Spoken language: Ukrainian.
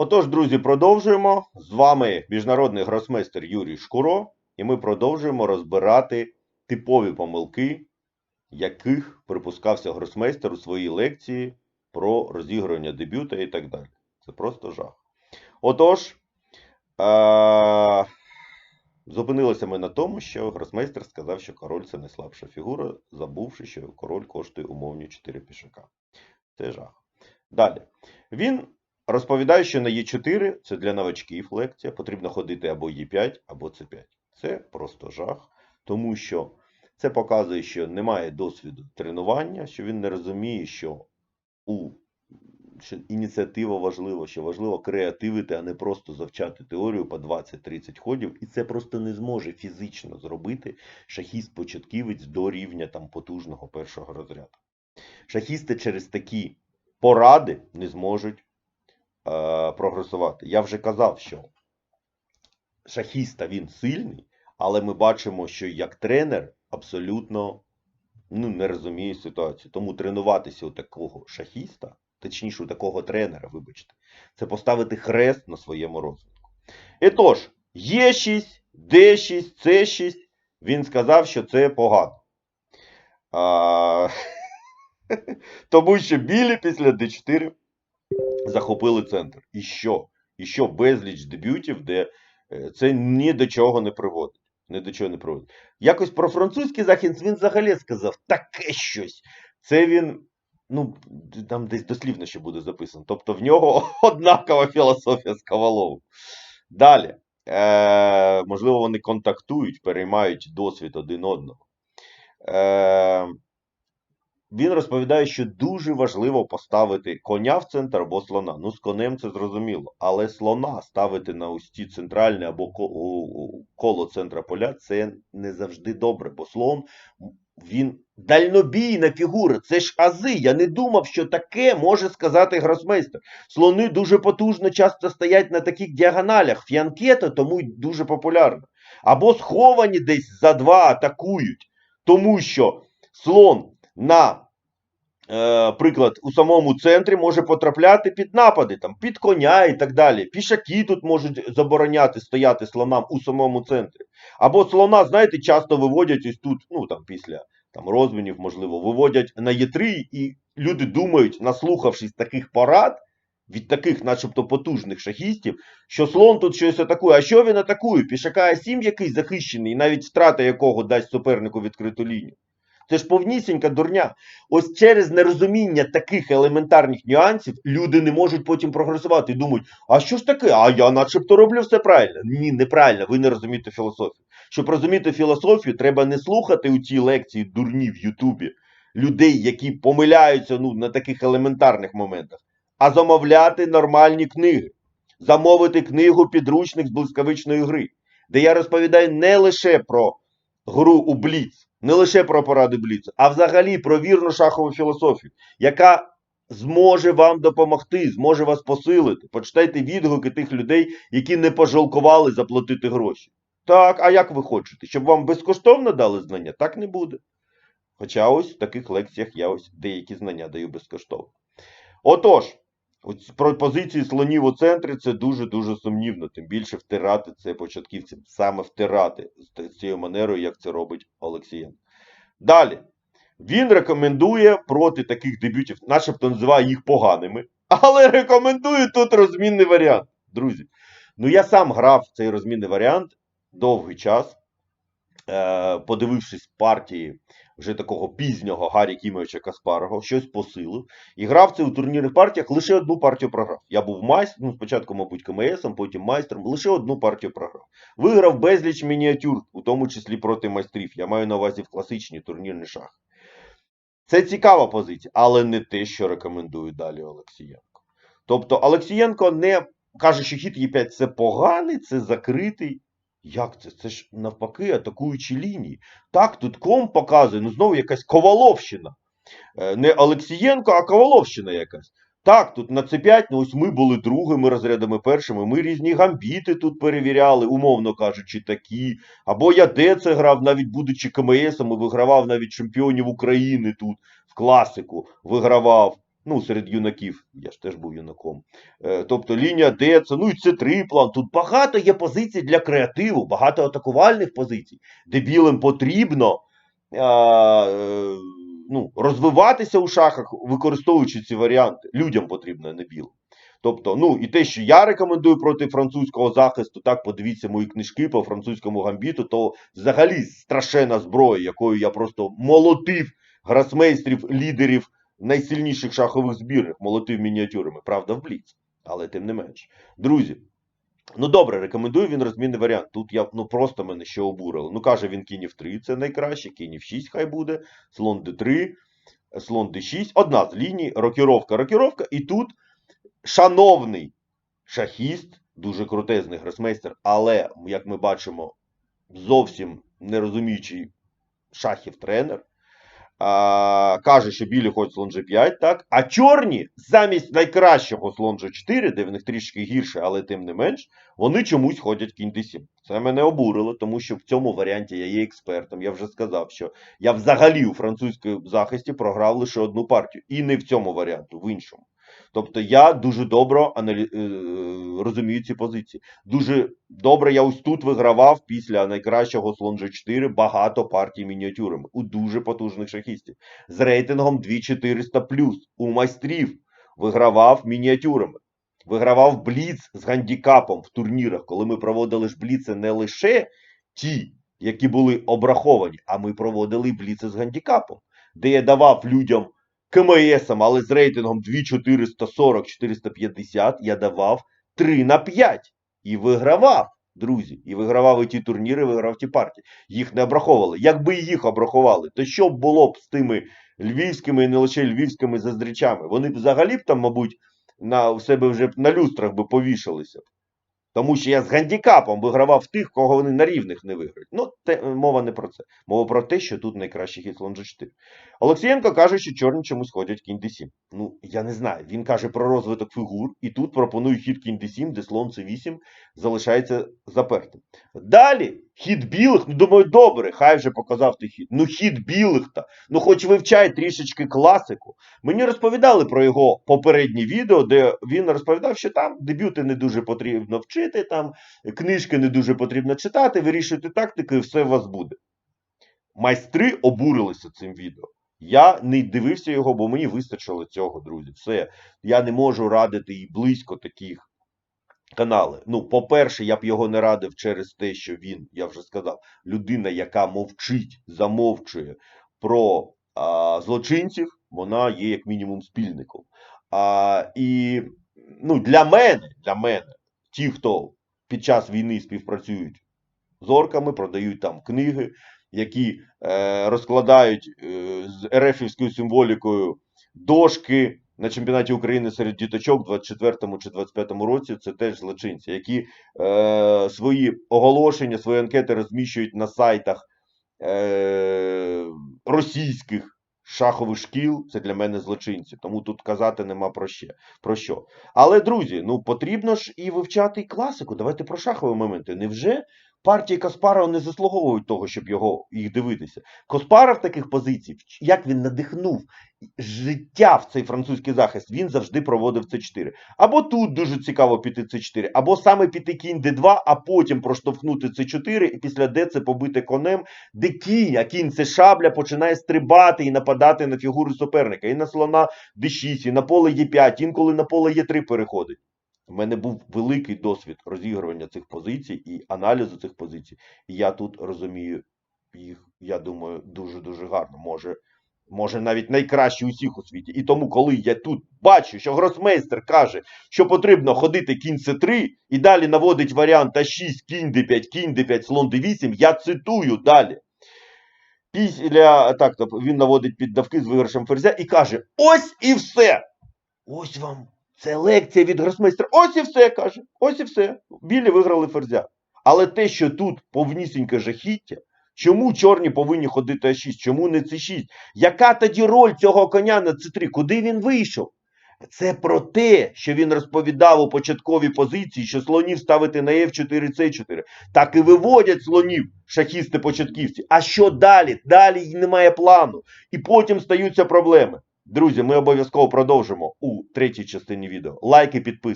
Отож, друзі, продовжуємо. З вами міжнародний гросмейстер Юрій Шкуро, і ми продовжуємо розбирати типові помилки, яких припускався гросмейстер у своїй лекції про розігрування дебюта і так далі. Це просто жах. Отож, е- зупинилися ми на тому, що гросмейстер сказав, що король це найслабша фігура, забувши, що король коштує умовні 4 пішака. Це жах. Далі. Він розповідає, що на Е4 це для новачків лекція, потрібно ходити або Е5, або С5. Це просто жах, тому що це показує, що немає досвіду тренування, що він не розуміє, що у що ініціатива важлива, що важливо креативити, а не просто завчати теорію по 20-30 ходів, і це просто не зможе фізично зробити шахіст-початківець до рівня там потужного першого розряду. Шахісти через такі поради не зможуть прогресувати. Я вже казав, що шахіста він сильний, але ми бачимо, що як тренер абсолютно ну, не розуміє ситуацію. Тому тренуватися у такого шахіста, точніше, у такого тренера, вибачте, це поставити хрест на своєму розвитку. І тож, Е6, Д6, С6, він сказав, що це погано. А... Тому що білі після Д4 захопили центр. І що? І що безліч дебютів, де е, це ні до чого не приводить. Ні до чого не приводить. Якось про французький захід він взагалі сказав таке щось. Це він, ну, там десь дослівно ще буде записано. Тобто в нього однакова філософія з Коваловим. Далі. Е, можливо, вони контактують, переймають досвід один одного. Е, він розповідає, що дуже важливо поставити коня в центр або слона. Ну, з конем це зрозуміло. Але слона ставити на ці центральне або коло центра поля це не завжди добре, бо слон він дальнобійна фігура. Це ж ази. Я не думав, що таке може сказати гросмейстер. Слони дуже потужно часто стоять на таких діагоналях. Фіанкета тому й дуже популярна. Або сховані десь за два атакують, тому що слон на е, приклад у самому центрі може потрапляти під напади, там, під коня і так далі. Пішаки тут можуть забороняти стояти слонам у самому центрі. Або слона, знаєте, часто виводять ось тут, ну там після там, розмінів, можливо, виводять на Е3, і люди думають, наслухавшись таких порад. Від таких, начебто, потужних шахістів, що слон тут щось атакує. А що він атакує? Пішака А7 якийсь захищений, і навіть втрата якого дасть супернику відкриту лінію. Це ж повнісінька дурня. Ось через нерозуміння таких елементарних нюансів люди не можуть потім прогресувати і думають, а що ж таке? А я начебто роблю все правильно. Ні, неправильно, ви не розумієте філософію. Щоб розуміти філософію, треба не слухати у цій лекції дурні в Ютубі людей, які помиляються ну, на таких елементарних моментах, а замовляти нормальні книги. Замовити книгу підручник з блискавичної гри, де я розповідаю не лише про гру у Бліц, не лише про поради Бліцу, а взагалі про вірну шахову філософію, яка зможе вам допомогти, зможе вас посилити. Почитайте відгуки тих людей, які не пожалкували заплатити гроші. Так, а як ви хочете? Щоб вам безкоштовно дали знання? Так не буде. Хоча ось в таких лекціях я ось деякі знання даю безкоштовно. Отож, ось про слонів у центрі це дуже-дуже сумнівно, тим більше втирати це початківцям, саме втирати з цією манерою, як це робить Олексієнко. Далі. Він рекомендує проти таких дебютів, начебто називає їх поганими, але рекомендує тут розмінний варіант. Друзі, ну я сам грав цей розмінний варіант довгий час, подивившись партії вже такого пізнього Гаррі Кімовича Каспарова, щось посилив. І грав це у турнірних партіях, лише одну партію програв. Я був майстром, ну спочатку, мабуть, КМСом, потім майстром, лише одну партію програв. Виграв безліч мініатюр, у тому числі проти майстрів. Я маю на увазі в класичні турнірні шахи. Це цікава позиція, але не те, що рекомендує далі Олексієнко. Тобто Олексієнко не каже, що хід Е5 це поганий, це закритий. Як це? Це ж навпаки атакуючі лінії. Так, тут ком показує, ну знову якась Коваловщина. Е, Не Олексієнко, а Коваловщина якась. Так, тут на С5, ну ось ми були другими розрядами першими, ми різні гамбіти тут перевіряли, умовно кажучи, такі. Або я де це грав, навіть будучи КМСом, і вигравав навіть чемпіонів України тут в класику, вигравав. Ну, серед юнаків, я ж теж був юнаком. Е, тобто лінія Д, це, ну і це триплан. Тут багато є позицій для креативу, багато атакувальних позицій, де білим потрібно е, е, ну, розвиватися у шахах, використовуючи ці варіанти. Людям потрібно, а не білим. Тобто, ну і те, що я рекомендую проти французького захисту, так подивіться мої книжки по французькому гамбіту, то взагалі страшенна зброя, якою я просто молотив гросмейстрів, лідерів найсильніших шахових збірних, молотив мініатюрами, правда, в бліц, але тим не менш. Друзі, ну добре, рекомендую він розмінний варіант. Тут я ну просто мене ще обурило. Ну каже він кінь в 3, це найкраще, кінь в 6 хай буде, слон d3, слон d6, одна з ліній, рокіровка, рокіровка, і тут шановний шахіст, дуже крутезний гросмейстер, але, як ми бачимо, зовсім не розуміючий шахів тренер. А, каже, що білі хочуть слон G5, так? А чорні замість найкращого слон G4, де в них трішки гірше, але тим не менш, вони чомусь ходять кінь D7. Це мене обурило, тому що в цьому варіанті я є експертом. Я вже сказав, що я взагалі у французькому захисті програв лише одну партію. І не в цьому варіанту, в іншому. Тобто я дуже добре аналі... е, розумію ці позиції. Дуже добре я ось тут вигравав після найкращого слон G4 багато партій мініатюрами у дуже потужних шахістів. З рейтингом 2400 у майстрів вигравав мініатюрами. Вигравав бліц з гандікапом в турнірах, коли ми проводили ж бліци не лише ті, які були обраховані, а ми проводили бліци з гандікапом, де я давав людям КМСом, але з рейтингом 2440-450 я давав 3 на 5 і вигравав, друзі. І вигравав і ті турніри, і виграв ті партії. Їх не обраховували. Якби їх обрахували, то що б було б з тими львівськими і не лише львівськими заздрічами? Вони б взагалі б там, мабуть, на в себе вже на люстрах би повішалися. Тому що я з гандікапом вигравав тих, кого вони на рівних не виграють. Ну, те, мова не про це. Мова про те, що тут найкращий хід G4. Олексієнко каже, що чорні чомусь ходять кінь D7. Ну, я не знаю. Він каже про розвиток фігур, і тут пропонує хід кінь D7, де слон C8 залишається запертим. Далі хід білих, ну думаю, добре, хай вже показав ти хід. Ну, хід білих та ну хоч вивчай трішечки класику. Мені розповідали про його попереднє відео, де він розповідав, що там дебюти не дуже потрібно вчити, там книжки не дуже потрібно читати, вирішуйте тактику, і все у вас буде. Майстри обурилися цим відео. Я не дивився його, бо мені вистачило цього, друзі. Все. Я не можу радити і близько таких канали. Ну, по-перше, я б його не радив через те, що він, я вже сказав, людина, яка мовчить, замовчує про а, злочинців, вона є як мінімум спільником. А, і ну, для мене, для мене, ті, хто під час війни співпрацюють з орками, продають там книги, які е, розкладають е, з ерефівською символікою дошки на чемпіонаті України серед діточок в 24 чи 25 році. Це теж злочинці, які е, свої оголошення, свої анкети розміщують на сайтах е, російських шахових шкіл. Це для мене злочинці. Тому тут казати нема про ще про що. Але друзі, ну потрібно ж і вивчати класику. Давайте про шахові моменти. Невже партії Каспарова не заслуговують того, щоб його їх дивитися? Каспаров таких позицій, як він надихнув життя в цей французький захист, він завжди проводив С4. Або тут дуже цікаво піти С4, або саме піти кінь Д2, а потім проштовхнути С4 і після Д це побити конем, де кінь, а кінь це шабля, починає стрибати і нападати на фігуру суперника. І на слона Д6, і на поле Е5, інколи на поле Е3 переходить. У мене був великий досвід розігрування цих позицій і аналізу цих позицій. І я тут розумію їх, я думаю, дуже-дуже гарно. Може, може навіть найкраще усіх у світі. І тому, коли я тут бачу, що гросмейстер каже, що потрібно ходити кінь С3 і далі наводить варіант А6, кінь Д5, кінь Д5, слон Д8, я цитую далі. Після так, він наводить піддавки з виграшем ферзя і каже: ось і все! Ось вам. Це лекція від гросмейстера. Ось і все, каже. Ось і все. Білі виграли ферзя. Але те, що тут повнісіньке жахіття, чому чорні повинні ходити А6, чому не С6? Яка тоді роль цього коня на С3? Куди він вийшов? Це про те, що він розповідав у початковій позиції, що слонів ставити на F4, C4. Так і виводять слонів шахісти-початківці. А що далі? Далі немає плану. І потім стаються проблеми. Друзі, ми обов'язково продовжимо у третій частині відео. Лайки, підписки.